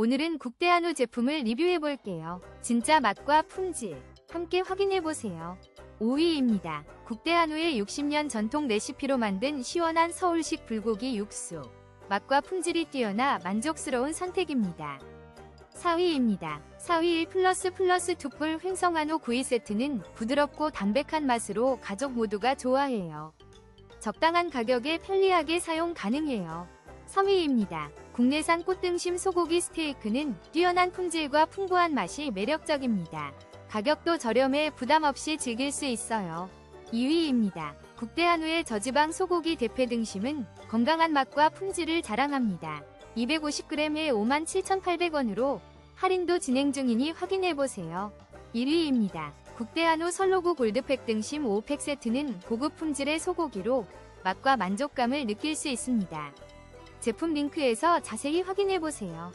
오늘은 국대한우 제품을 리뷰해 볼게요. 진짜 맛과 품질 함께 확인해 보세요. 5위입니다. 국대한우의 60년 전통 레시피로 만든 시원한 서울식 불고기 육수. 맛과 품질이 뛰어나 만족스러운 선택입니다. 4위입니다. 4위 1 플러스 플러스 툭불 횡성한우 구이 세트는 부드럽고 담백한 맛으로 가족 모두가 좋아해요. 적당한 가격에 편리하게 사용 가능해요. 3위입니다. 국내산 꽃등심 소고기 스테이크는 뛰어난 품질과 풍부한 맛이 매력적입니다. 가격도 저렴해 부담 없이 즐길 수 있어요. 2위입니다. 국대한우의 저지방 소고기 대패 등심은 건강한 맛과 품질을 자랑합니다. 250g에 57,800원으로 할인도 진행 중이니 확인해보세요. 1위입니다. 국대한우 설로구 골드팩 등심 5팩 세트는 고급 품질의 소고기로 맛과 만족감을 느낄 수 있습니다. 제품 링크에서 자세히 확인해보세요.